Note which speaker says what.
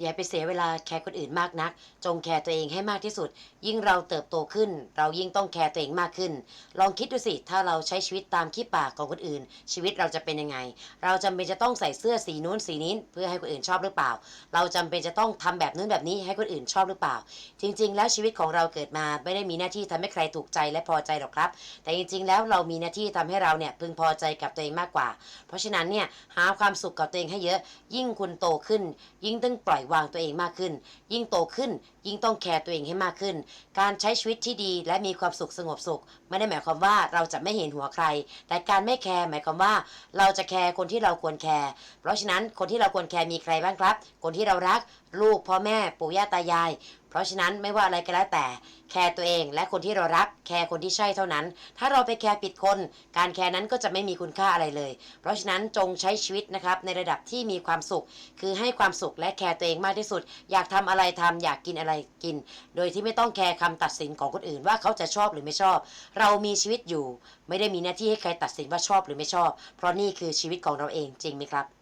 Speaker 1: อย่าไปเสียเวลาแคร์คนอื่นมากนัก จงแคร์ตัวเองให้มากที่สุด ยิ่งเราเติบโตขึ้น เรายิ่งต้องแคร์ตัวเองมากขึ้น ลองคิดดูสิ ถ้าเราใช้ชีวิตตามขี้ปากของคนอื่น ชีวิตเราจะเป็นยังไง เราจำเป็นจะต้องใส่เสื้อสีนู้นสีนี้ เพื่อให้คนอื่นชอบหรือเปล่า เราจำเป็นจะต้องทำแบบนู้นแบบนี้ให้คนอื่นชอบหรือเปล่า จริง ๆ แล้วชีวิตของเราเกิดมาไม่ได้มีหน้าที่ทำให้ใครถูกใจและพอใจหรอกครับ แต่จริง ๆ แล้วเรามีหน้าที่ทำให้เราเนี่ยพึงพอใจกับตัวเองมากกว่า เพราะฉะนั้นเนี่ยหาความสุขกับตัวเองให้เยอะ ยิ่งคุณโตขึ้น ยิ่งต้องปล่อยวางตัวเองมากขึ้น ยิ่งโตขึ้น ยิ่งต้องแคร์ตัวเองให้มากขึ้น การใช้ชีวิตที่ดีและมีความสุขสงบสุข ไม่ได้หมายความว่าเราจะไม่เห็นหัวใคร แต่การไม่แคร์หมายความว่า เราจะแคร์คนที่เราควรแคร์เพราะฉะนั้นคนที่เราควรแคร์มีใครบ้างครับ คนที่เรารัก ลูกพ่อแม่ปู่ย่าตายาย เพราะฉะนั้นไม่ว่าอะไรก็แล้วแต่ แคร์ตัวเองและคนที่เรารัก แคร์คนที่ใช่เท่านั้น ถ้าเราไปแคร์ผิดคน การแคร์นั้นก็จะไม่มีคุณค่าอะไรเลย เพราะฉะนั้นจงใช้ชีวิตนะครับในระดับที่มีความสุข คือให้ความสุขและแคร์ตัวเองมากที่สุด อยากทำอะไรทำอยากกินอะไรกิน โดยที่ไม่ต้องแคร์คำตัดสินของคนอื่นว่าเขาจะชอบหรือไม่ชอบ เรามีชีวิตอยู่ ไม่ได้มีหน้าที่ให้ใครตัดสินว่าชอบหรือไม่ชอบ เพราะนี่คือชีวิตของเราเองจริงไหมครับ